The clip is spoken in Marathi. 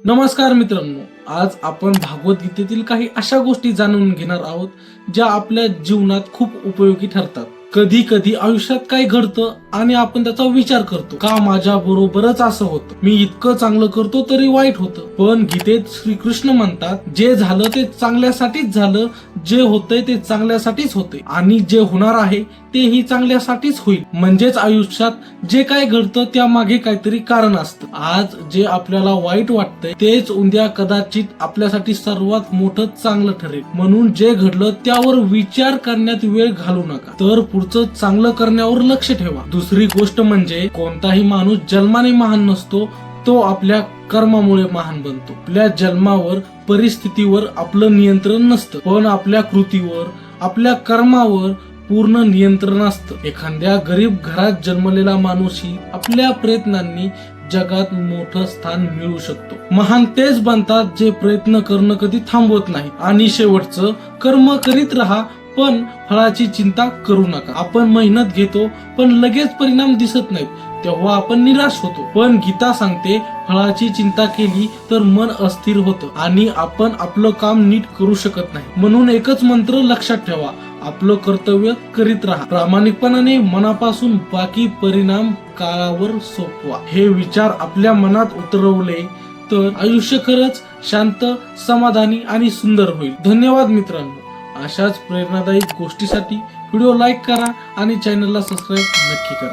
नमस्कार मित्रांनो आज आपण भागवत गीतेतील काही अशा गोष्टी जाणून घेणार आहोत ज्या आपल्या जीवनात खूप उपयोगी ठरतात. कधी कधी आयुष्यात काय घडतं आणि आपण त्याचा विचार करतो. का माझ्या बरोबरच असं होतं? मी इतकं चांगलं करतो तरी वाईट होतं. पण गीतेत श्रीकृष्ण म्हणतात जे झालं ते चांगल्यासाठीच झालं जे होतंय ते चांगल्यासाठीच होते आणि जे होणार आहे तेही चांगल्यासाठीच होईल. म्हणजेच आयुष्यात जे काय घडतं त्या मागे काहीतरी कारण असतं. आज जे आपल्याला वाईट वाटतंय तेच उद्या कदाचित आपल्यासाठी सर्वात मोठं चांगलं ठरेल. म्हणून जे घडलं त्यावर विचार करण्यात वेळ घालू नका. तर पुढचं चांगलं करण्यावर लक्ष ठेवा. दुसरी गोष्ट म्हणजे कोणताही माणूस जन्माने महान नसतो तो आपल्या कर्मामुळे महान बनतो. आपल्या जन्मावर परिस्थितीवर आपलं नियंत्रण नसतं. पण आपल्या कृतीवर आपल्या कर्मावर पूर्ण नियंत्रण असतं. एखाद्या गरीब घरात जन्मलेला माणूसही आपल्या प्रयत्नांनी जगात मोठं स्थान मिळू शकतो. महान तेच बनतात जे प्रयत्न करणं कधी थांबवत नाही. आणि शेवटचं कर्म करीत राहा पण फळाची चिंता करू नका. आपण मेहनत घेतो पण लगेच परिणाम दिसत नाहीत. तेव्हा आपण निराश होतो. पण गीता सांगते फळाची चिंता केली तर मन अस्थिर होतं आणि आपण आपलं काम नीट करू शकत नाही. म्हणून एकच मंत्र लक्षात ठेवा. आपलं कर्तव्य करीत राहा. प्रामाणिकपणाने मनापासून बाकी परिणाम काळावर सोपवा. हे विचार आपल्या मनात उतरवले तर आयुष्य खरंच शांत समाधानी आणि सुंदर होईल. धन्यवाद मित्रांनो. अशाच प्रेरणादायी गोष्टीसाठी व्हिडिओ लाईक करा आणि चॅनलला सबस्क्राईब नक्की करा.